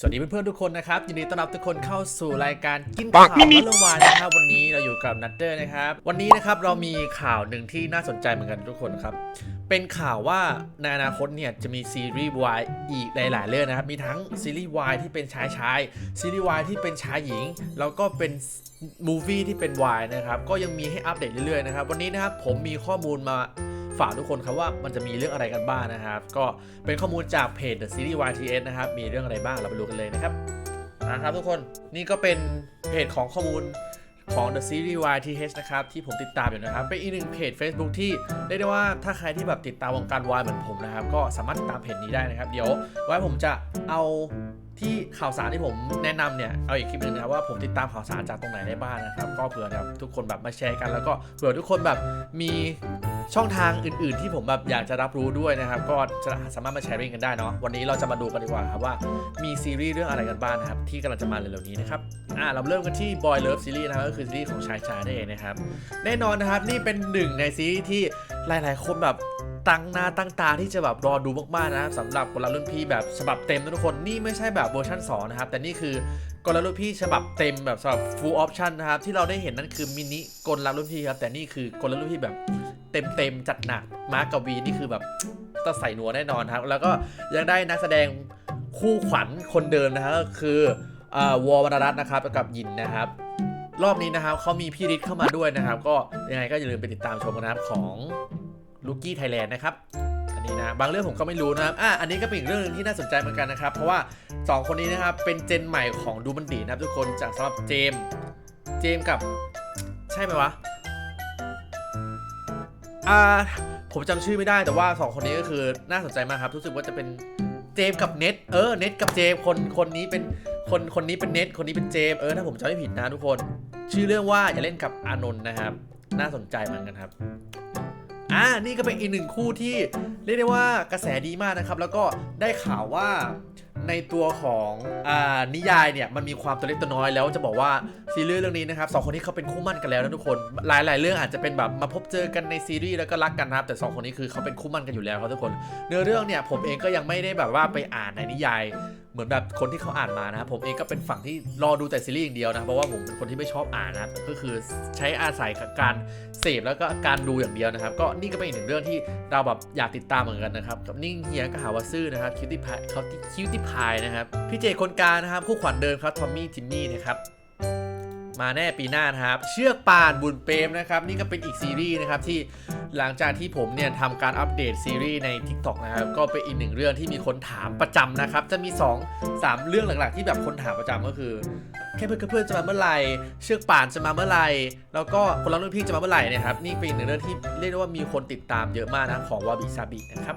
สวัสดีเพื่อนๆทุกคนนะครับยินดีต้อนรับทุกคนเข้าสู่รายการกินข่าวเรื่องวานนะครับวันนี้เราอยู่กับนัตเตอร์นะครับ วันนี้นะครับเรามีข่าวหนึ่งที่น่าสนใจเหมือนกันทุกคนครับ เป็นข่าวว่าในอนาคตเนี่ยจะมีซีรีส์วายอีกหลาย ๆ เรื่องนะครับ มีทั้งซีรีส์วายที่เป็นชายชายซีรีส์วายที่เป็นชายหญิง แล้วก็เป็นมูฟวี่ที่เป็นวายนะครับก็ยังมีให้อัปเดตเรื่อยๆนะครับวันนี้นะครับผมมีข้อมูลมา ฝากทุกคนครับว่ามันจะมีเรื่องอะไรกันบ้างนะครับ ก็เป็นข้อมูลจากเพจ The Series YTS นะครับ มีเรื่องอะไรบ้างเราไปดูกันเลยนะครับนะครับทุกคนนี่ก็เป็นเพจของข้อมูลของ The Series YTH นะครับ ที่ผมติดตามอยู่นะครับ เป็นอีกหนึ่งเพจ Facebook ที่เรียกได้ว่าถ้าใครที่แบบติดตามวงการวายเหมือนผมนะครับ ก็สามารถติดตามเพจนี้ได้นะครับ เดี๋ยวไว้ผมจะเอาที่ข่าวสารที่ผมแนะนำเนี่ย เอาอีกคลิปหนึ่งนะครับว่าผมติดตามข่าวสารจากตรงไหนได้บ้างนะครับ ก็เผื่อแบบทุกคนแบบมาแชร์กันแล้วก็เผื่อทุกคนแบบมี ช่องทางอื่น ๆ ที่ผมแบบอยากจะรับรู้ด้วยนะครับก็จะสามารถมาแชร์ริงกันได้เนาะวันนี้เราจะมาดูกันดีกว่าครับว่ามีซีรีส์เรื่องอะไรกันบ้างนะครับที่กำลังจะมาเร็วๆนี้นะครับอ่าเราเริ่มกันที่ Boy Love Series นะครับก็คือซีรีส์ของชายชายนั่นเองนะครับแน่นอนนะครับนี่เป็นหนึ่งในซีรีส์ที่หลาย ๆ คนแบบตั้งหน้าตั้งตาที่จะแบบรอดูมากๆนะครับสำหรับกลรุ่นพี่แบบฉบับเต็มทุกคนนี่ไม่ใช่แบบเวอร์ชัน2นะครับแต่นี่คือกลรุ่นพี่ฉบับเต็มแบบสำหรับ full option นะครับที่เราได้เห็นนั่นคือมินิกลรุ่นพี่ครับแต่นี่คือกลรุ่นพี่แบบ เต็มเต็มๆจัดหนักมาร์กกับวีนี่คือแบบต้องใส่หนัวแน่นอนครับ แล้วก็ยังได้นักแสดงคู่ขวัญคนเดิมนะฮะก็คืออวอลวรรัตน์นะครับกับยินนะครับรอบนี้นะครับเขามีพี่ฤทธิ์เข้ามาด้วยนะครับ ก็ยังไงก็อย่าลืมไปติดตามชมนะครับของลูกี้ไทยแลนด์นะครับอันนี้นะบางเรื่องผมก็ไม่รู้นะครับอะอันนี้ก็เป็นอีกเรื่องหนึงที่น่าสนใจเหมือนกันนะครับ เพราะว่าสองคนนี้นะครับเป็นเจนใหม่ของดูมันดีนะครับทุกคนจากสำหรับเจม เจมกับ ใช่ไหมวะ อ่าผมจำชื่อไม่ได้แต่ว่า 2 คนนี้ก็คือน่าสนใจมากครับ รู้สึกว่าจะเป็นเจมกับเน็ตเออเน็ตกับเจมคนคนนี้เป็นคนคนนี้เป็นเน็ตคนนี้เป็นเจมเออถ้าผมจำไม่ผิดนะทุกคน ชื่อเรื่องว่าอย่าเล่นกับอานนท์นะครับ น่าสนใจเหมือนกันครับ อ่านี่ก็เป็นอีกหนึ่งคู่ที่เรียกได้ว่ากระแสดีมากนะครับ แล้วก็ได้ข่าวว่าในตัวของอนิยายเนี่ยมันมีความตัวเล็กตัวน้อยแล้วจะบอกว่าซีรีส์เรื่องนี้นะครับสองคนนี้เขาเป็นคู่มั่นกันแล้วนะทุกคนหลาย ๆ เรื่องอาจจะเป็นแบบมาพบเจอกันในซีรีส์แล้วก็รักกันนะครับแต่สองคนนี้คือเขาเป็นคู่มั่นกันอยู่แล้วครับทุกคนเนื้อเรื่องเนี่ยผมเองก็ยังไม่ได้แบบว่าไปอ่านในนิยาย เหมือนแบบคนที่เขาอ่านมานะครับผมเองก็เป็นฝั่งที่รอดูแต่ซีรีส์อย่างเดียวนะเพราะว่าผมเป็นคนที่ไม่ชอบอ่านนะก็คือใช้อาศัยกับการเสพแล้วก็การดูอย่างเดียวนะครับ ก็นี่ก็เป็นอีกหนึ่งเรื่องที่เราแบบอยากติดตามเหมือนกันนะครับกับนิ่งเฮียก็หาวาซื่อนะครับคิวตี้พายเขาคิวตี้พายนะครับพี่เจคนกลางนะครับคู่ขวัญเดิมครับทอมมี่จิมมี่นะครับ มาแน่ปีหน้านะครับ เชือกป่านบุญเปรมนะครับ นี่ก็เป็นอีกซีรีส์นะครับที่หลังจากที่ผมเนี่ยทำการอัปเดตซีรีส์ใน TikTok นะครับก็เป็นอีกหนึ่งเรื่องที่มีคนถามประจำนะครับ จะมี 2 3 เรื่องหลักๆ ที่แบบคนถามประจำก็คือ แค่เพื่อนกับเพื่อนจะมาเมื่อไหร่ เชือกป่านจะมาเมื่อไหร่ แล้วก็คนรักรุ่นพี่จะมาเมื่อไหร่นะครับนี่เป็นอีกหนึ่งเรื่องที่เรียกได้ว่ามีคนติดตามเยอะมากนะของวาบิซาบินะครับ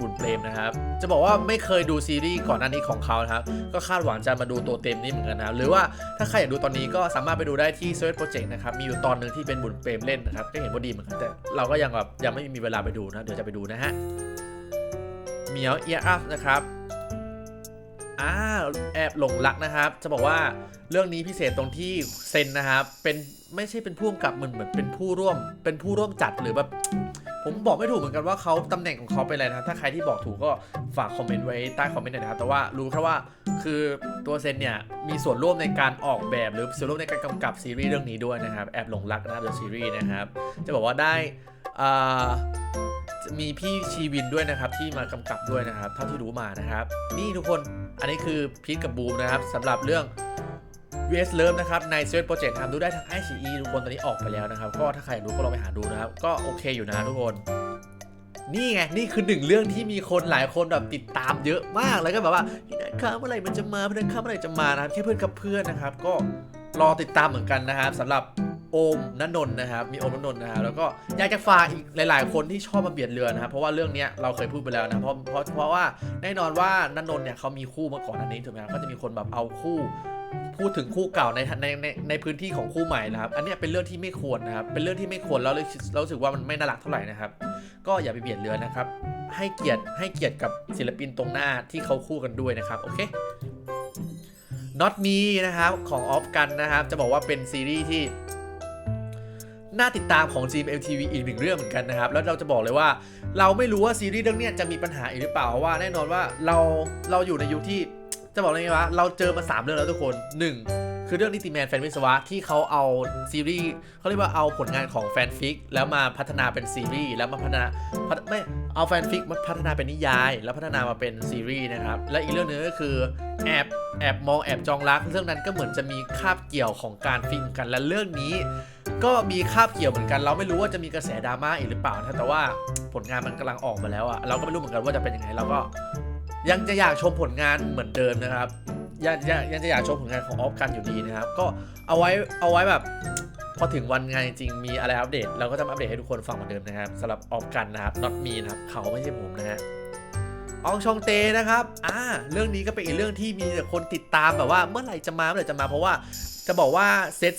บุญเปรมนะครับ จะบอกว่าไม่เคยดูซีรีส์ก่อนหน้านี้ของเขานะครับ ก็คาดหวังจะมาดูตัวเต็มนี่เหมือนกันนะครับหรือว่าถ้าใครอยากดูตอนนี้ก็สามารถไปดูได้ที่ s e a r c h Project นะครับ มีอยู่ตอนหนึ่งที่เป็นบุญเปรมเล่นนะครับ ก็เห็นว่าดีเหมือนกันแต่เราก็ยังแบบยังไม่มีเวลาไปดูนะ เดี๋ยวจะไปดูนะฮะเมียวเอียร์อัพนะครับอ่าแอบหลงรักนะครับ จะบอกว่าเรื่องนี้พิเศษตรงที่เซนนะครับเป็นไม่ใช่เป็นผู้กำกับเหมือนเหมือนเป็นผู้ร่วม เป็นผู้ร่วมจัดหรือแบบ ผมบอกไม่ถูกเหมือนกันว่าเขาตำแหน่งของเขาเป็นอะไรนะครับถ้าใครที่บอกถูกก็ฝากคอมเมนต์ไว้ใต้คอมเมนต์หน่อยนะครับแต่ว่ารู้แค่ว่าคือตัวเซนเนี่ยมีส่วนร่วมในการออกแบบหรือส่วนร่วมในการกำกับซีรีส์เรื่องนี้ด้วยนะครับแอบหลงรักนะครับเดอะซีรีส์นะครับจะบอกว่าได้อ่ามีพี่ชีวินด้วยนะครับที่มากำกับด้วยนะครับเท่าที่รู้มานะครับ นี่ทุกคนอันนี้คือพีทกับบูมนะครับสำหรับเรื่อง VS Love นะครับใน s ซ e โปรเจกต์ทำดูได้ทาง i อ e ทุกคนตอนนี้ออกไปแล้วนะครับ ก็ถ้าใครรู้ก็ลองไปหาดูนะครับ ก็โอเคอยู่นะทุกคน นี่ไง นี่คือหนึ่งเรื่องที่มีคนหลายคนแบบติดตามเยอะมากแล้วก็แบบว่าพี่นัทครับเมื่อไหร่มันจะมาพี่นัทครับเมื่อไหร่จะมานะครับแค่เพื่อนกับเพื่อนนะครับ ก็รอติดตามเหมือนกันนะครับสำหรับโอมนนนท์นะครับมีโอมนนนท์นะครับแล้วก็อยากจะฝากอีกหลาย ๆ คนที่ชอบมาเบียดเรือนะครับเพราะว่าเรื่องนี้เราเคยพูดไปแล้วนะเพราะเพราะเพราะว่าแน่นอนว่านนนท์เนี่ยเขามีคู่มาก่อนอันนี้ถูกไหมครับก็จะมีคนแบบเอาคู่ พูดถึงคู่เก่าในในในในพื้นที่ของคู่ใหม่นะครับ อันนี้เป็นเรื่องที่ไม่ควรนะครับ เป็นเรื่องที่ไม่ควรแล้วเราเรารู้สึกว่ามันไม่น่ารักเท่าไหร่นะครับ ก็อย่าไปเบียดเรือนนะครับ ให้เกียรติให้เกียรติกับศิลปินตรงหน้าที่เขาคู่กันด้วยนะครับ โอเค Not Me นะครับของออฟกันนะครับ จะบอกว่าเป็นซีรีส์ที่น่าติดตามของ GMMTV อีกหนึ่งเรื่องเหมือนกันนะครับ แล้วเราจะบอกเลยว่า เราไม่รู้ว่าซีรีส์เรื่องนี้จะมีปัญหาอีกหรือเปล่าว่าแน่นอนว่าเราเราอยู่ในยุคที่ จะบอกเลยไงวะเราเจอมาสามเรื่องแล้วทุกคนหนึ่งคือเรื่องนิติแมนแฟนวิศวะที่เขาเอาซีรีส์เขาเรียกว่าเอาผลงานของแฟนฟิก แล้วมาพัฒนาเป็นซีรีส์แล้วมาพัฒนาไม่เอาแฟนฟิกมาพัฒนาเป็นนิยาย แล้วพัฒนามาเป็นซีรีส์นะครับ และอีกเรื่องหนึงก็คือแอบแอบมองแอบจองรักเรื่องนั้นก็เหมือนจะมีคาบเกี่ยวของการฟิล์มกันและเรื่องนี้ก็มีคาบเกี่ยวเหมือนกัน เราไม่รู้ว่าจะมีกระแสดราม่าอีกหรือเปล่านะแต่ว่าผลงานมันกำลังออกมาแล้วอะเราก็ไม่รู้เหมือนกันว่าจะเป็นยังไงเราก็ ยังจะอยากชมผลงานเหมือนเดิมนะครับ ยังยังยังจะอยากชมผลงานของออฟกันอยู่ดีนะครับ ก็เอาไว้เอาไว้แบบพอถึงวันงานจริงมีอะไรอัปเดต เราก็จะมาอัปเดตให้ทุกคนฟังเหมือนเดิมนะครับสำหรับออฟกันนะครับ not me นะครับเขาไม่ใช่ผมนะฮะอองชองเตนะครับ อ่า เรื่องนี้ก็เป็นอีกเรื่องที่มีแต่คนติดตามแบบว่าเมื่อไหร่จะมาเมื่อไหร่จะมาเพราะว่าจะบอกว่าเซต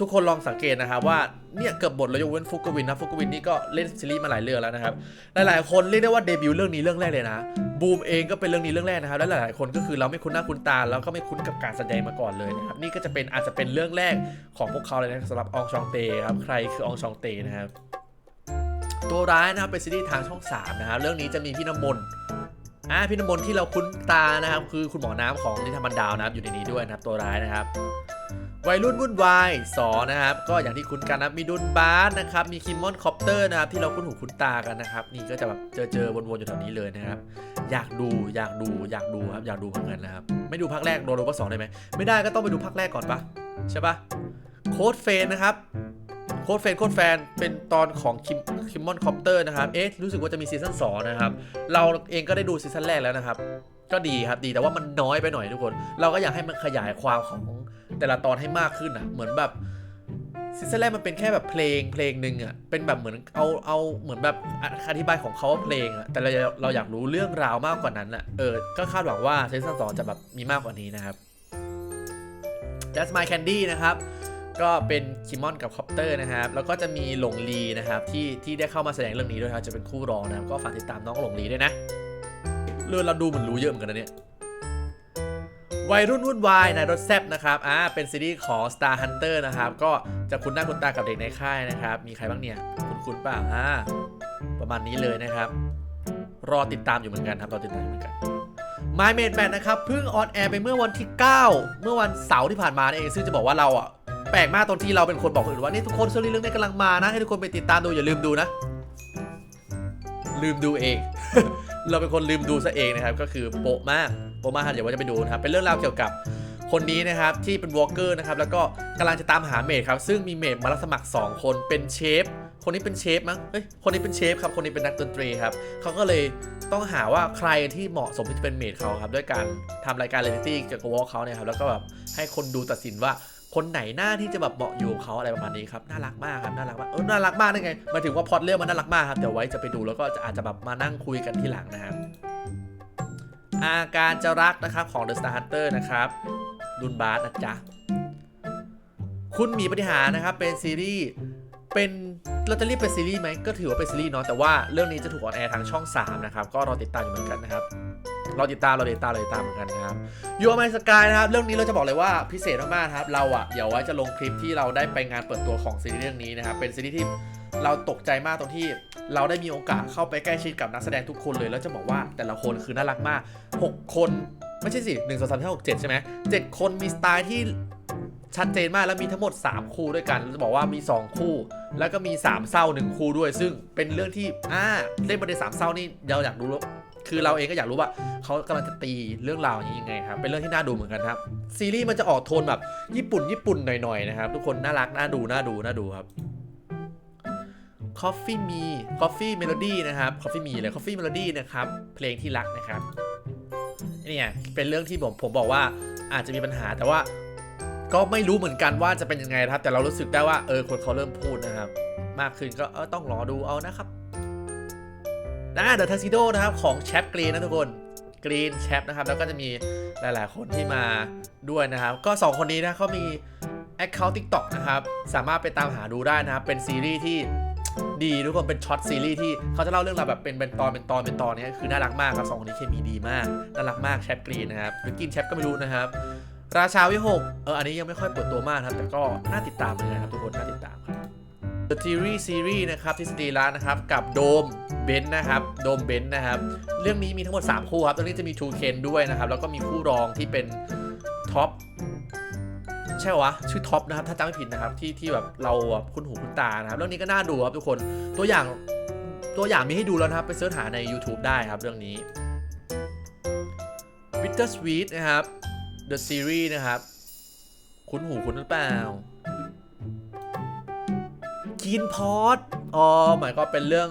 ทุกคนลองสังเกตนะครับว่าเนี่ยเกือบหมดแล้วยกเว้นฟุกกวินนะฟุกกวินนี่ก็เล่นซีรีส์มาหลายเรื่องแล้วนะครับ หลายๆคนเรียกได้ว่าเดบิวต์เรื่องนี้เรื่องแรกเลยนะ บูมเองก็เป็นเรื่องนี้เรื่องแรกนะครับและหลายๆคนก็คือเราไม่คุ้นหน้าคุ้นตาแล้วก็ไม่คุ้นกับการแสดงมาก่อนเลยนะครับนี่ก็จะเป็นอาจจะเป็นเรื่องแรกของพวกเขาเลยนะสำหรับองชองเตครับใครคือองชองเตนะครับตัวร้ายนะครับเป็นซีรีส์ทางช่อง3นะครับเรื่องนี้จะมีพี่น้ำมนต์อ่าพี่น้ำมนต์ที่เราคุ้นตานะครับคือคุณหมอน้ำของนิทรรมันดาวนะครับอยู่ในนี้ด้วยนะครับตัวร้ายนะครับ วัยรุ่นวุ่นวายสอนะครับ ก็อย่างที่คุ้นกันนะมีดุนบาสนะครับ มีคิมมอนคอปเตอร์นะครับ ที่เราคุ้นหูคุ้นตากันนะครับ นี่ก็จะแบบเจอเจอวนๆอยู่แถวนี้เลยนะครับ อยากดูอยากดูอยากดูครับอยากดูเหมือนกันนะครับ ไม่ดูภาคแรกโดนโรบอทสองได้ไหมไม่ได้ก็ต้องไปดูภาคแรกก่อนปะใช่ปะโค้ดเฟนนะครับโค้ดเฟนโค้ดแฟนเป็นตอนของคิมคิมมอนคอปเตอร์นะครับ เอ๊ะรู้สึกว่าจะมีซีซั่นสองนะครับ เราเองก็ได้ดูซีซั่นแรกแล้วนะครับ ก็ดีครับดีแต่ว่ามันน้อยไปหน่อยทุกคน เราก็อยากให้มันขยายความของ แต่ละตอนให้มากขึ้นอะ เหมือนแบบซีซั่นแรกมันเป็นแค่แบบเพลงเพลงหนึ่งอะ เป็นแบบเหมือนเอาเอาเหมือนแบบอธิบายของเขาว่าเพลงอะ แต่เราเราอยากรู้เรื่องราวมากกว่านั้นอะ เออ ก็คาดหวังว่าซีซั่นสองจะแบบมีมากกว่านี้นะครับ Just My Candy นะครับ ก็เป็นคิมมอนกับคอปเตอร์นะครับ แล้วก็จะมีหลงลีนะครับที่ที่ได้เข้ามาแสดงเรื่องนี้ด้วยครับ จะเป็นคู่รองนะครับ ก็ฝากติดตามน้องหลงลีด้วยนะ เรื่องเราดูเหมือนรู้เยอะเหมือนกันนะเนี่ย วัยรุ่นวุ่นวายในรถแซบนะครับอ่าเป็นซีรีส์ของ Star Hunter นะครับก็จะคุ้นหน้าคุ้นตากับเด็กในค่ายนะครับ มีใครบ้างเนี่ยคุ้นคุ้นๆเปล่าอ่าประมาณนี้เลยนะครับ รอติดตามอยู่เหมือนกันครับรอติดตามอยู่เหมือนกัน My Maid Man นะครับเพิ่งออนแอร์ไปเมื่อวันที่ 9 เมื่อวันเสาร์ที่ผ่านมาเองซึ่งจะบอกว่าเราอะแปลกมากตอนที่เราเป็นคนบอกคนอื่นว่านี่ทุกคนซีรีส์เรื่องนี้กำลังมานะ ให้ทุกคนไปติดตามดูอย่าลืมดูนะ ลืมดูเอง เราเป็นคนลืมดูซะเองนะครับก็คือโปะมาก โปะมากครับเดี๋ยวว่าจะไปดูนะครับ เป็นเรื่องราวเกี่ยวกับคนนี้นะครับที่เป็นวอล์กเกอร์นะครับแล้วก็กำลังจะตามหาเมดครับซึ่งมีเมดมารับสมัคร 2 คนเป็นเชฟคนนี้เป็นเชฟมั้งเฮ้ยคนนี้เป็นเชฟครับคนนี้เป็นนักดนตรีครับเขาก็เลยต้องหาว่าใครที่เหมาะสมที่จะเป็นเมดเขาครับด้วยการทำรายการเรียลิตี้เกี่ยวกับวอล์กเขาเนี่ยครับแล้วก็แบบให้คนดูตัดสินว่าคนไหนหน้าที่จะแบบเหมาะอยู่เขาอะไรประมาณนี้ครับน่ารักมากครับน่ารักมากเออน่ารักมากได้ไงมาถึงว่าพอตเรื่องมันน่ารักมากครับเดี๋ยวไว้จะไปดูแล้วก็จะอาจจะแบบมานั่งคุยกันที่หลังนะครับ อาการจะรักนะครับของ The Star Hunter นะครับดุนบาสนะจ๊ะ คุณมีปฏิหารนะครับเป็นซีรีส์เป็นเราจะเรียกเป็นซีรีส์ไหมก็ถือว่าเป็นซีรีส์เนาะแต่ว่าเรื่องนี้จะถูกออนแอร์ทางช่อง 3 นะครับ ก็รอติดตามอยู่เหมือนกันนะครับรอติดตามรอติดตามรอติดตามเหมือนกันนะครับยูอ m มสกายนะครับเรื่องนี้เราจะบอกเลยว่าพิเศษมากๆครับเราอะเดี๋ยวไว้จะลงคลิปที่เราได้ไปงานเปิดตัวของซีรีส์เรื่องนี้นะครับเป็นซีรีส์ที่เราตกใจมากตรงที่ เราได้มีโอกาสเข้าไปใกล้ชิดกับนักแสดงทุกคนเลย แล้วจะบอกว่าแต่ละคนคือน่ารักมาก 6 คนไม่ใช่สิ1 2 3 4 5 6 7ใช่ไหม7คนมีสไตล์ที่ชัดเจนมากแล้วมีทั้งหมด 3 คู่ด้วยกันจะบอกว่ามี 2 คู่ แล้วก็มี 3 เศร้า 1 คู่ด้วย ซึ่งเป็นเรื่องที่อ่าเล่นประเด็นสามเศร้านี่เราอยากรู้คือเราเองก็อยากรู้ว่าเขากำลังจะตีเรื่องราวอย่างนี้ยังไงครับเป็นเรื่องที่น่าดูเหมือนกันครับซีรีส์มันจะออกโทนแบบญี่ปุ่นญี่ปุ่นหน่อยๆนะครับทุกคนน่ารักน่าดูน่าดูน่าดูครับ Coffee Me Coffee Melody นะครับ Coffee Me เลย Coffee Melody นะครับ เพลงที่รักนะครับเนี่ยเป็นเรื่องที่ผมผมบอกว่าอาจจะมีปัญหาแต่ว่า ก็ไม่รู้เหมือนกันว่าจะเป็นยังไงนะครับ แต่เรารู้สึกได้ว่าเออคนเขาเริ่มพูดนะครับ มากขึ้นก็เออต้องรอดูเอานะครับนะเดอะทัซิโดนะครับของแชปกรีนนะทุกคนกรีนแชปนะครับแล้วก็จะมีหลาย ๆ คนที่มาด้วยนะครับ ก็ 2 คนนี้นะเขามี Account TikTok นะครับ สามารถไปตามหาดูได้นะครับ เป็นซีรีส์ที่ ดีทุกคนเป็นช็อตซีรีส์ที่เขาจะเล่าเรื่องราวแบบเป็นเป็นตอนเป็นตอนเป็นตอนเนี้ยคือน่ารักมากครับสองคนนี้เคมีดีมากน่ารักมากแชปกรีนนะครับหรือกินแชปก็ไม่รู้นะครับ ราชาวิหกเอออันนี้ยังไม่ค่อยเปิดตัวมากครับแต่ก็น่าติดตามเลยนะครับทุกคนน่าติดตามครับ The Theory Series นะครับทฤษฎีร้านนะครับ กับโดมเบนนะครับโดมเบนนะครับ เรื่องนี้มีทั้งหมด 3 คู่ครับตรงนี้จะมีทูเคนด้วยนะครับ แล้วก็มีคู่รองที่เป็นท็อป ใช่วะชื่อท็อปนะครับถ้าจำไม่ผิดนะครับที่ที่แบบเราคุ้นหูคุ้นตานะครับเรื่องนี้ก็น่าดูครับทุกคนตัวอย่างตัวอย่างมีให้ดูแล้วนะครับไปเสิร์ชหาใน YouTube ได้ครับเรื่องนี้ Bitter Sweet นะครับ The Series นะครับ คุ้นหูคุ้นหรือเปล่ากินพอดอ๋อหมายก็เป็นเรื่อง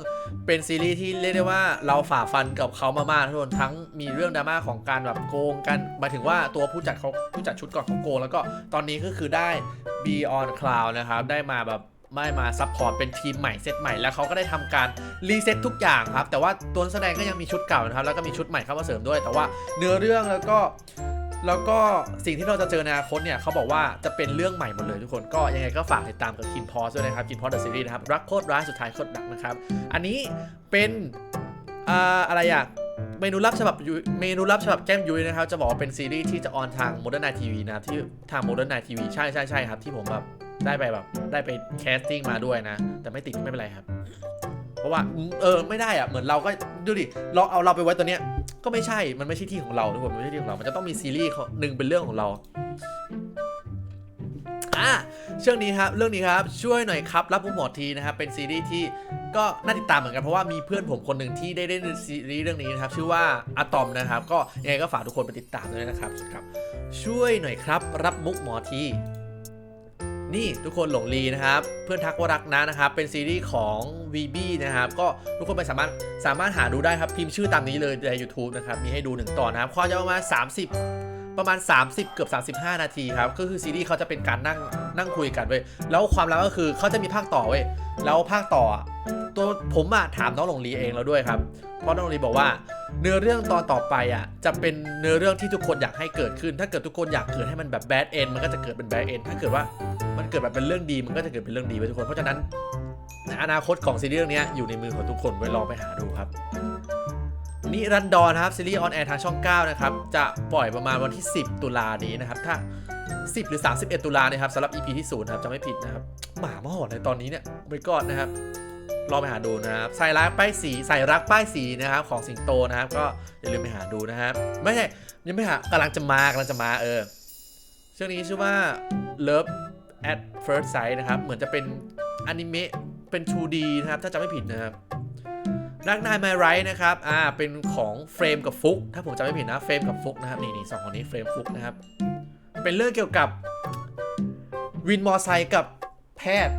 เป็นซีรีส์ที่เรียกได้ว่าเราฝ่าฟันกับเขามามากทุกคนทั้งมีเรื่องดราม่าของการแบบโกงกันมาถึงว่าตัวผู้จัดเขาผู้จัดชุดก่อนเขาโกงแล้วก็ตอนนี้ก็คือได้ Beyond Cloud นะครับ ได้มาแบบไม่มาซัพพอร์ตเป็นทีมใหม่เซตใหม่แล้วเขาก็ได้ทำการรีเซ็ตทุกอย่างครับ แต่ว่าตัวแสดงก็ยังมีชุดเก่านะครับ แล้วก็มีชุดใหม่เข้ามาเสริมด้วย แต่ว่าเนื้อเรื่องแล้วก็ แล้วก็สิ่งที่เราจะเจอในอนาคตเนี่ยเขาบอกว่าจะเป็นเรื่องใหม่หมดเลยทุกคนก็ยังไงก็ฝากติดตามกับคินพอสด้วยนะครับคินพอสเดอะซีรีส์นะครับรักโคตรร้ายสุดท้ายโคตรดักนะครับ อันนี้เป็นอ่าอะไรอะเมนูลับฉบับเมนูลับฉบับแก้มยุ้ยนะครับ จะบอกว่าเป็นซีรีส์ที่จะออนทาง Modern Night TV นะที่ทาง Modern Night TV ใช่ใช่ใช่ครับที่ผมแบบได้ไปแบบได้ไปแคสติ้งมาด้วยนะ แต่ไม่ติดไม่เป็นไรครับ เพราะว่าเออไม่ได้อะเหมือนเราก็ดูดิเราเอาเราไปไว้ตัวเนี้ย ก็ไม่ใช่ มันไม่ใช่ที่ของเราทุกคนมันไม่ใช่ที่ของเรา มันจะต้องมีซีรีส์หนึ่งเป็นเรื่องของเราอะเรื่องนี้ครับ เรื่องนี้ครับ ช่วยหน่อยครับ รับผู้หมอทีนะครับ เป็นซีรีส์ที่ก็น่าติดตามเหมือนกัน เพราะว่ามีเพื่อนผมคนหนึ่งที่ได้เล่นซีรีส์เรื่องนี้นะครับ ชื่อว่าอะตอมนะครับ ก็ยังไงก็ฝากทุกคนไปติดตามด้วยนะครับครับช่วยหน่อยครับ รับมุกหมอที นี่ทุกคนหลงลีนะครับ เพื่อนทักว่ารักนะนะครับ เป็นซีรีส์ของ VB นะครับ ก็ทุกคนไปสามารถสามารถหาดูได้ครับ พิมพ์ชื่อตามนี้เลยใน YouTube นะครับ มีให้ดูหนึ่งตอนนะครับ ความยาวประมาณ30 ประมาณ 30 เกือบ 35 นาทีครับก็คือซีรีส์เขาจะเป็นการนั่งนั่งคุยกันเว้ยแล้วความลับก็คือเขาจะมีภาคต่อเว้ยแล้วภาคต่อตัวผมอะถามน้องหลงลีเองแล้วด้วยครับเพราะน้องหลงลีบอกว่าเนื้อเรื่องตอนต่อไปอะจะเป็นเนื้อเรื่องที่ทุกคนอยากให้เกิดขึ้น ถ้าเกิดทุกคนอยากเกิดให้มันแบบแบดเอนมันก็จะเกิดเป็นแบดเอนถ้าเกิดว่ามันเกิดแบบเป็นเรื่องดีมันก็จะเกิดเป็นเรื่องดีไปทุกคนเพราะฉะนั้นอนาคตของซีรีส์เรื่องนี้อยู่ในมือของทุกคนไว้ลองไปหาดูครับ นิรันดรครับซีรีส์ออนแอร์ทางช่อง 9 นะครับ จะปล่อยประมาณวันที่ 10 ตุลานี้นะครับ ถ้า 10 หรือ 31 ตุลานะครับสำหรับ EP ที่0ครับจะไม่ผิดนะครับ หมามาหอนในตอนนี้เนี่ยไปก่อนนะครับลองไปหาดูนะครับใส่รักป้ายสีใส่รักป้ายสีนะครับ ของสิงโตนะครับ ก็อย่าลืมไปหาดูนะครับ ไม่ใช่ยังไม่หากำลังจะมากำลังจะมาเออเรื่องนี้ชื่อว่า Love at First Sight นะครับ เหมือนจะเป็นอนิเมะเป็น 2D นะครับ ถ้าจำไม่ผิดนะครับ รักนายไมไรนะครับ อ่า เป็นของเฟรมกับฟุก ถ้าผมจำไม่ผิดนะ เฟรมกับฟุกนะครับ นี่นี่สองคนนี้เฟรมฟุกนะครับ เป็นเรื่องเกี่ยวกับวินมอไซค์กับแพทย์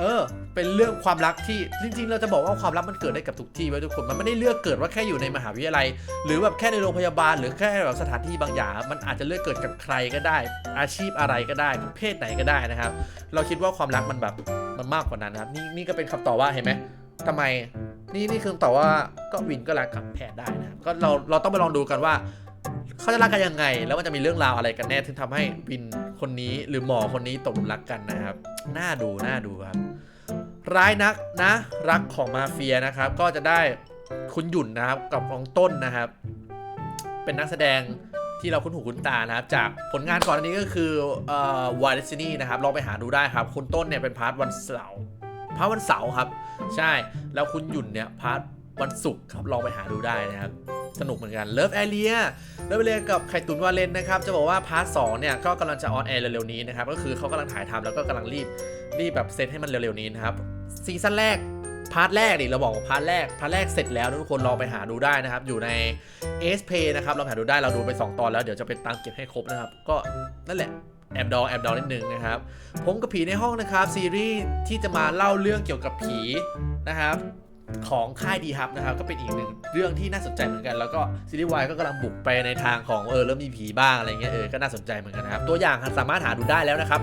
เออ เป็นเรื่องความรักที่จริง ๆ เราจะบอกว่าความรักมันเกิดได้กับทุกที่ไว้ทุกคน มันไม่ได้เลือกเกิดว่าแค่อยู่ในมหาวิทยาลัย หรือแบบแค่ในโรงพยาบาล หรือแค่แบบสถานที่บางอย่าง มันอาจจะเลือกเกิดกับใครก็ได้ อาชีพอะไรก็ได้เพศไหนก็ได้นะครับ เราคิดว่าความรักมันแบบมันมากกว่านั้นนะครับ นี่นี่ก็เป็นคำตอบว่าเห็นไหมทำไม นี่นี่คือคำตอบว่าก็วินก็รักกับแพทได้นะก็เราเราต้องไปลองดูกันว่าเขาจะรักกันยังไง แล้วมันจะมีเรื่องราวอะไรกันแน่ที่ทำให้วินคนนี้หรือหมอคนนี้ตกหลุมรักกันนะครับน่าดูน่าดูครับร้ายนักนะ รักของมาเฟียนะครับ ก็จะได้คุณหยุ่นนะครับกับน้องต้นนะครับ เป็นนักแสดงที่เราคุ้นหูคุ้นตานะครับ จากผลงานก่อนอันนี้ก็คือวายดินีย์นะครับลองไปหาดูได้ครับ คุณต้นเนี่ยเป็นพาร์ทวันเสาร์พาร์ทวันเสาร์ครับ ใช่ แล้วคุณหยุ่นเนี่ยพาร์ทวันศุกร์ครับลองไปหาดูได้นะครับสนุกเหมือนกันเลิฟแอเรียเลิฟแอเรียกับไข่ตุนวาเลนนะครับ จะบอกว่าพาร์ทสองเนี่ยก็กำลังจะออนแอร์เร็วๆนี้นะครับ ก็คือเขากำลังถ่ายทำแล้วก็กำลังรีบรีบแบบเซตให้มันเร็วๆนี้นะครับซีซั่นแรกพาร์ทแรกดิเราบอกว่าพาร์ทแรกพาร์ทแรกเสร็จแล้วทุกคนลองไปหาดูได้นะครับ อยู่ใน s p นะครับลองหาดูได้เราดูไป 2 ตอนแล้วเดี๋ยวจะไปตามเก็บให้ครบนะครับ ก็นั่นแหละ แอบดองแอบดองนิดนึงนะครับ ผมกับผีในห้องนะครับ ซีรีส์ที่จะมาเล่าเรื่องเกี่ยวกับผีนะครับของค่ายดีฮับนะครับก็เป็นอีกหนึ่งเรื่องที่น่าสนใจเหมือนกัน แล้วก็ซีรีส์วายก็กำลังบุกไปในทางของเออเริ่มมีผีบ้างอะไรเงี้ยเออก็น่าสนใจเหมือนกันนะครับ ตัวอย่างสามารถหาดูได้แล้วนะครับ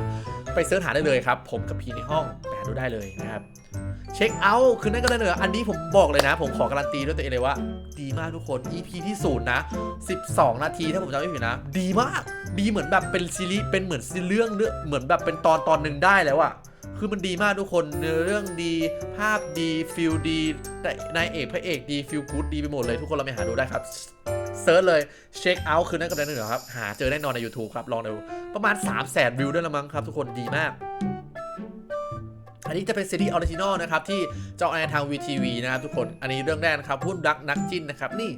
ไปเสิร์ชหาได้เลยครับ ผมกับผีในห้องไปหาดูได้เลยนะครับ เช็คเอาท์คือนั่นก็เลยเหนืออันนี้ผมบอกเลยนะ ผมขอการันตีด้วยตัวเองเลยว่า ดีมากทุกคน EP ที่ศูนย์นะ 12 นาทีถ้าผมจำไม่ผิดนะ ดีมาก ดีเหมือนแบบเป็นซีรีส์เป็นเหมือนซีเรื่องเลืองเหมือนแบบเป็นตอนตอนหนึ่งได้แล้วอะคือมันดีมากทุกคนเนื้อเรื่องดี ภาพดีฟิลดีนายเอกพระเอกดีฟิลกู๊ดดีไปหมดเลยทุกคนเราไปหาดูได้ครับเซิร์ชเลยเช็คเอาท์คือนั่นก็ได้หนือครับหาเจอแน่นอนใน YouTube ครับลองดูประมาณ 3 0 0แสนวิวด้วยละมั้งครับทุกคนดีมาก อันนี้จะเป็นซีรีส์ออริจินอลนะครับที่จะออนแอร์ทาง VTV นะครับทุกคน อันนี้เรื่องแรกนะครับหุ้นรักนักจิ้นนะครับนี่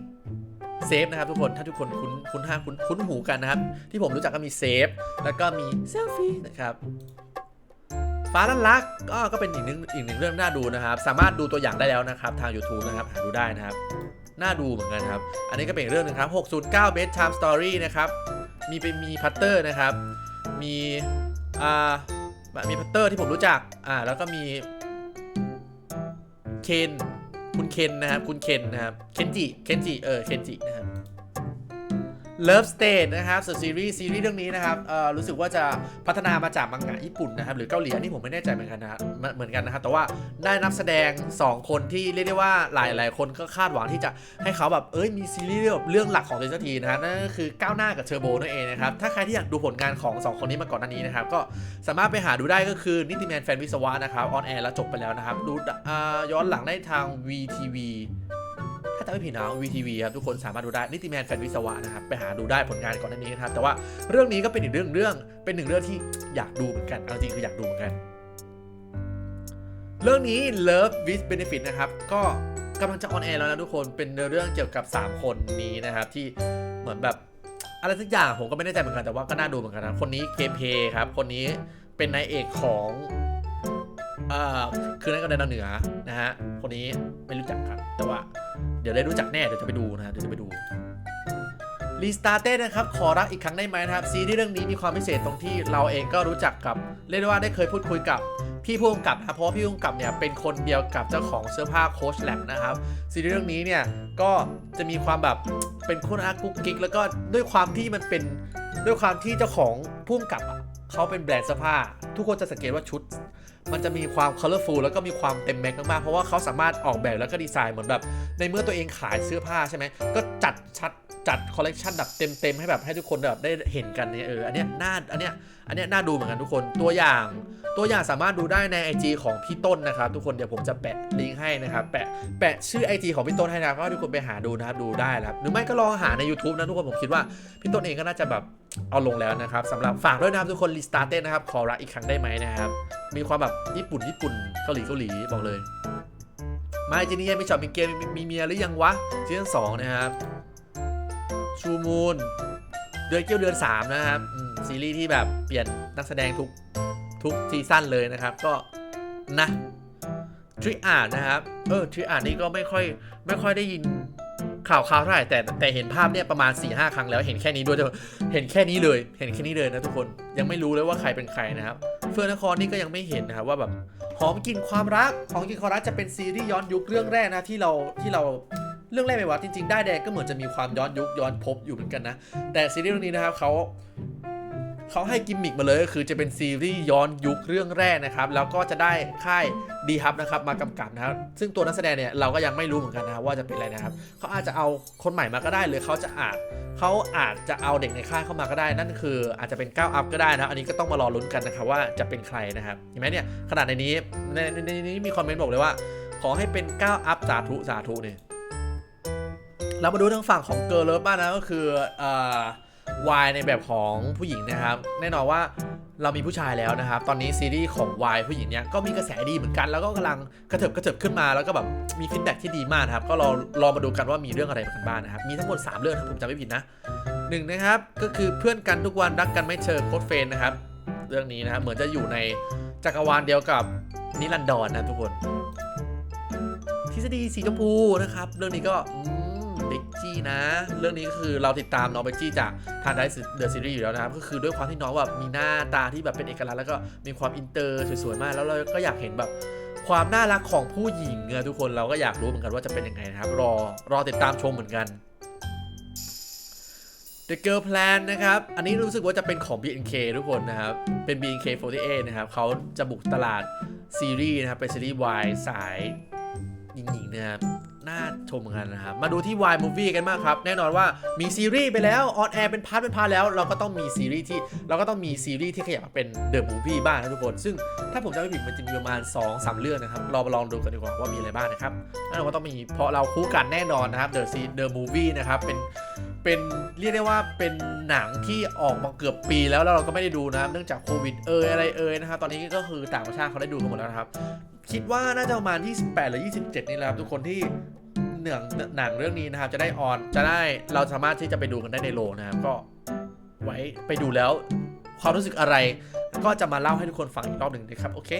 เซฟนะครับทุกคนถ้าทุกคนคุ้นคุ้นห้าคุ้นคุ้นหูกันนะครับ ที่ผมรู้จักก็มีเซฟ แล้วก็มีเซลฟี่นะครับฟ้าลันลักก็ก็เป็นอีกหนึ่งอีกหนึ่งเรื่องน่าดูนะครับ สามารถดูตัวอย่างได้แล้วนะครับ ทาง YouTube นะครับหาดูได้นะครับ น่าดูเหมือนกันครับ อันนี้ก็เป็นเรื่องหนึงครับ 609 Best Time Story นะครับ มีเป็นมีพัตเตอร์นะครับ มีอ่า มีพัตเตอร์ที่ผมรู้จัก อ่า แล้วก็มีเคน คุณเคนนะครับ คุณเคนนะครับ เคนจิ เคนจิ เออ เคนจินะครับ Love State นะครับสซีรีส์ซีรีส์เรื่องนี้นะครับเอ่อรู้สึกว่าจะพัฒนามาจากมังงะญี่ปุ่นนะครับหรือเกาหลีอันนี้ผมไม่แน่ใจเหมือนกันนะเหมือนเหมือนกันนะครับแต่ว่าได้นักแสดง 2 คนที่เรียกได้ว่าหลายหลายคนก็คาดหวังที่จะให้เขาแบบเอ้ยมีซีรีส์แบบเรื่องหลักของตัวเองสักทีนะฮะนั่นก็คือก้าวหน้ากับเทอร์โบนั่นเองนะครับถ้าใครที่อยากดูผลงานของ 2 คนนี้มาก่อนหน้านี้นะครับก็สามารถไปหาดูได้ก็คือนิติแมนแฟนวิศวะนะครับออนแอร์แล้วจบไปแล้วนะครับดูอ่าย้อนหลังได้ทาง VTV จำไม่ผิดนะ VTV ครับทุกคนสามารถดูได้นิติแมนแฟนวิศวะนะครับไปหาดูได้ผลงานก่อนหน้านี้นะครับแต่ว่าเรื่องนี้ก็เป็นอีกเรื่องเรื่องเป็นหนึ่งเรื่องที่อยากดูเหมือนกันเอาจริงคืออยากดูเหมือนกัน เรื่องนี้ Love with Benefit นะครับก็กำลังจะออนแอร์แล้วนะทุกคนเป็นเรื่องเกี่ยวกับ 3 คนนี้นะครับที่เหมือนแบบอะไรสักอย่างผมก็ไม่แน่ใจเหมือนกันแต่ว่าก็น่าดูเหมือนกันนะคนนี้เคเพย์ครับคนนี้เป็นนายเอกของ อ่าคือนั่นก็ในดาวเหนือนะฮะคนนี้ไม่รู้จักครับ แต่ว่า เดี๋ยวได้รู้จักแน่เดี๋ยวจะไปดูนะครับเดี๋ยวจะไปดูรีสตาร์เต้นะครับ ขอรักอีกครั้งได้ไหมนะครับ ซีรีส์เรื่องนี้มีความพิเศษตรงที่เราเองก็รู้จักกับ เรียกได้ว่าได้เคยพูดคุยกับพี่ผู้กำกับนะเพราะพี่ผู้กำกับเนี่ยเป็นคนเดียวกับเจ้าของเสื้อผ้าโค้ชแลบนะครับ ซีรีส์เรื่องนี้เนี่ยก็จะมีความแบบเป็นคุณอากุ๊กกิ๊กแล้วก็ด้วยความที่มันเป็นด้วยความที่เจ้าของผู้กำกับอะเขาเป็นแบรนด์เสื้อผ้า ทุกคนจะสังเกตว่าชุด มันจะมีความ colorful แล้วก็มีความเต็มแม็กมากๆ เพราะว่าเขาสามารถออกแบบแล้วก็ดีไซน์เหมือนแบบ ในเมื่อตัวเองขายเสื้อผ้าใช่ไหม ก็จัดชัดจัดคอลเลกชันแบบเต็มๆให้แบบให้ทุกคนแบบได้เห็นกันเนี่ยเอออันเนี้ยน่าอันเนี้ยอันเนี้ยน่าดูเหมือนกันทุกคนตัวอย่างตัวอย่างสามารถดูได้ใน IG ของพี่ต้นนะครับทุกคนเดี๋ยวผมจะแปะลิงก์ให้นะครับแปะแปะชื่อ IG ของพี่ต้นให้นะครับก็ทุกคนไปหาดูนะครับดูได้นะครับหรือไม่ก็ลองหาใน YouTube นะทุกคนผมคิดว่าพี่ต้นเองก็น่าจะแบบ เอาลงแล้วนะครับสำหรับฝากด้วยนะครับทุกคนรีสตาร์เต้นะครับ ขอรักอีกครั้งได้ไหมนะครับ มีความแบบญี่ปุ่นญี่ปุ่นเกาหลีเกาหลีบอกเลย มาจีนี่ยังไม่จบมีเกมมีเมียหรือยังวะซีซั่นสองนะครับชูมูนเดือนเกี้ยวเดือนสามนะครับซีรีส์ที่แบบเปลี่ยนนักแสดงทุกทุกซีซั่นเลยนะครับ ก็นะทริอาร์นะครับ เออทริอาร์นี่ก็ไม่ค่อยไม่ค่อยได้ยิน ข่าวข่าวเท่าไหร่แต่แต่เห็นภาพเนี่ยประมาณ4ีหครั้งแล้วเห็นแค่นี้ด้วยเห็นแค่นี้เลย เห็นแค่นี้เลยนะทุกคนยังไม่รู้เลยว่าใครเป็นใครนะครับเฟื่องนครนี่ก็ยังไม่เห็นนะครับว่าแบบหอมกลิ่นความรักหอมกินความรักจะเป็นซีรีส์ย้อนยุคเรื่องแรกนะที่เราที่เราเรื่องแรกไปว่าจริงๆได้แดงก็เหมือนจะมีความย้อนยุคย้อนพบอยู่เหมือนกันนะแต่ซีรีส์เรื่องนี้นะครับเขา เขาให้กิมมิกมาเลยก็คือจะเป็นซีรีส์ย้อนยุคเรื่องแรกนะครับ แล้วก็จะได้ค่ายดีฮับนะครับมากำกับนะครับ ซึ่งตัวนักแสดงเนี่ยเราก็ยังไม่รู้เหมือนกันนะครับว่าจะเป็นอะไรนะครับเขาอาจจะเอาคนใหม่มาก็ได้หรือเขาจะอาจเขาอาจจะเอาเด็กในค่ายเข้ามาก็ได้ นั่นคืออาจจะเป็นก้าวอัพก็ได้นะครับอันนี้ก็ต้องมารอลุ้นกันนะครับว่าจะเป็นใครนะครับเห็นไหมเนี่ยขนาดในนี้ในในในนี้มีคอมเมนต์บอกเลยว่า ขอให้เป็นก้าวอัพสาธุสาธุเนี่ยเรามาดูทางฝั่งของเกิร์ลเลิฟบ้างนะก็คือเอ่อ วายในแบบของผู้หญิงนะครับ แน่นอนว่าเรามีผู้ชายแล้วนะครับ ตอนนี้ซีรีส์ของวายผู้หญิงเนี่ยก็มีกระแสดีเหมือนกัน แล้วก็กำลังกระเถิบกระเถิบขึ้นมา แล้วก็แบบมีฟีดแบ็กที่ดีมากนะครับ ก็รอรอมาดูกันว่ามีเรื่องอะไรกันบ้างนะครับ มีทั้งหมด 3 เรื่องถ้าผมจำไม่ผิดนะหนึ่งนะครับ ก็คือเพื่อนกันทุกวันรักกันไม่เชิงโคตรเฟนนะครับ เรื่องนี้นะครับเหมือนจะอยู่ในจักรวาลเดียวกับนิรันดรนะทุกคน ทฤษฎีสีชมพูนะครับ เรื่องนี้ก็ เบกจี้นะ เรื่องนี้ก็คือเราติดตามน้องเบกจี้จากทางไดส์เดอะซีรีส์อยู่แล้วนะครับก็คือด้วยความที่น้องแบบมีหน้าตาที่แบบเป็นเอกลักษณ์แล้วก็มีความอินเตอร์สวยๆมาก แล้วเราก็อยากเห็นแบบความน่ารักของผู้หญิงอะทุกคนเราก็อยากรู้เหมือนกันว่าจะเป็นยังไงนะครับ รอรอติดตามชมเหมือนกัน The Girl Plan นะครับ อันนี้รู้สึกว่าจะเป็นของ BNK ทุกคนนะครับ เป็น BNK48 นะครับเขาจะบุกตลาดซีรีส์นะครับ เป็นซีรีส์วายสายหญิงๆนะครับ น่าชมกันนะครับ มาดูที่ Y Movie กันมากครับ แน่นอนว่ามีซีรีส์ไปแล้วออนแอร์เป็นพาร์ทเป็นพาร์ทแล้ว เราก็ต้องมีซีรีส์ที่เราก็ต้องมีซีรีส์ที่ขยับมาเป็น The Movie บ้างนะทุกคน ซึ่งถ้าผมจำไม่ผิดมันจะมีประมาณ 2 3 เรื่องนะครับ เรามาลองดูกันดีกว่าว่ามีอะไรบ้างนะครับแน่นอนว่าต้องมีเพราะเราคู่กันแน่นอนนะครับ The The Movie นะครับเป็นเป็นเรียกได้ว่าเป็นหนังที่ออกมาเกือบปีแล้วแล้วเราก็ไม่ได้ดูนะครับเนื่องจากโควิดเอยอะไรเอยนะครับตอนนี้ก็คือต่างประเทศเขาได้ดูกันหมดแล้วนะครับคิดว่าน่าจะประมาณ28หรือ 27 นี่แหละครับทุกคนที่ หนังหนังเรื่องนี้นะครับจะได้ออนจะได้เราสามารถที่จะไปดูกันได้ในโรงนะครับก็ไว้ไปดูแล้ว ความรู้สึกอะไร ก็จะมาเล่าให้ทุกคนฟังอีกรอบหนึ่งนะครับโอเค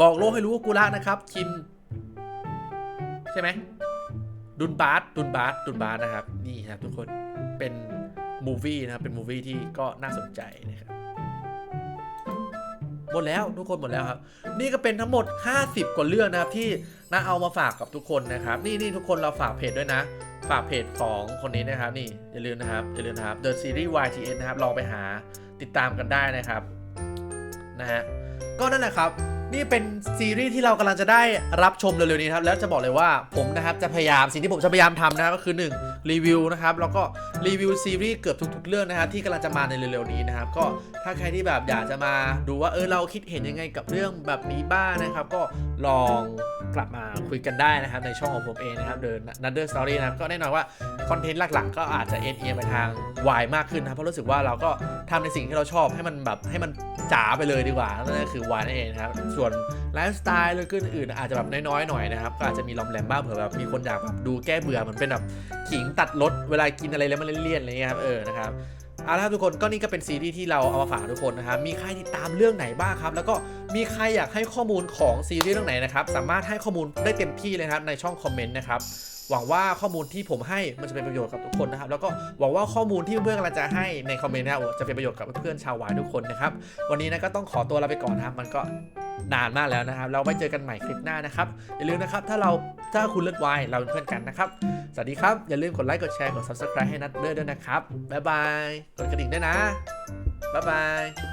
บอกโลกให้รู้ว่ากูรักนะครับคิม ใช่ไหมดุนบาร์ดุนบาร์ดุนบาร์นะครับ นี่ครับทุกคนเป็นมูวี่นะครับเป็นมูวี่ที่ก็น่าสนใจนะครับ หมดแล้วทุกคนหมดแล้วครับ นี่ก็เป็นทั้งหมด 50 กว่าเรื่องนะครับที่น้าเอามาฝากกับทุกคนนะครับ นี่นี่ทุกคนเราฝากเพจด้วยนะ ฝากเพจของคนนี้นะครับ นี่อย่าลืมนะครับอย่าลืมนะครับ The Series YTN นะครับลองไปหาติดตามกันได้นะครับนะฮะก็นั่นแหละครับนี่เป็นซีรีส์ที่เรากำลังจะได้รับชมเร็วๆนี้นะครับแล้วจะบอกเลยว่าผมนะครับจะพยายามสิ่งที่ผมจะพยายามทำนะครับก็คือ 1 รีวิวนะครับแล้วก็รีวิวซีรีส์เกือบทุก ๆ เรื่องนะครับที่กำลังจะมาในเร็วๆนี้นะครับก็ถ้าใครที่แบบอยากจะมาดูว่าเออเราคิดเห็นยังไงกับเรื่องแบบนี้บ้างนะครับ ก็ลองกลับมาคุยกันได้นะครับในช่องของผมเองนะครับเดิน Nutter Story นะครับก็แน่นอนว่าคอนเทนต์หลักๆ ก็อาจจะเอ็นเอียงไปทางวายมากขึ้นนะเพราะรู้สึกว่าเราก็ทำในสิ่งที่เราชอบให้มันแบบให้มันจ๋าไปเลยดีกว่านั่นก็คือวายนั่นเองนะครับส่วน ไลฟ์สไตล์เลยก็อื่นอาจจะแบบน้อยๆหน่อยนะครับก็อาจจะมีลอมแรมบ้างเผื่อแบบมีคนอยากแบบดูแก้เบื่อเหมันเป็นแบบขิงตัดรสเวลากินอะไรแล้วมันเลี่ยนๆอะไรเงี้ยครับเออนะครับ เอาละครับทุกคนก็นี่ก็เป็นซีรีส์ที่เราเอามาฝากทุกคนนะครับมีใครติดตามเรื่องไหนบ้างครับ แล้วก็มีใครอยากให้ข้อมูลของซีรีส์เรื่องไหนนะครับสามารถให้ข้อมูลได้เต็มที่เลยครับในช่องคอมเมนต์นะครับหวังว่าข้อมูลที่ผมให้มันจะเป็นประโยชน์กับทุกคนนะครับ แล้วก็หวังว่าข้อมูลที่เพื่อนๆกำลังจะให้ในคอมเมนต์นะครับจะเป็นประโยชน์กับเพื่อนชาววายทุกคนนะครับ วันนี้นะก็ต้องขอตัวลาไปก่อนนะครับ มันก็นานมากแล้วนะครับ เราไว้เจอกันใหม่คลิปหน้านะครับ อย่าลืมนะครับ ถ้าเราถ้าคุณเลือดวายเราเป็นเพื่อนกันนะครับ สวัสดีครับ อย่าลืมกดไลค์กดแชร์กด subscribe ให้นัดเลือดด้วยนะครับบ๊ายบายกดกระดิ่งด้วยนะบ๊ายบาย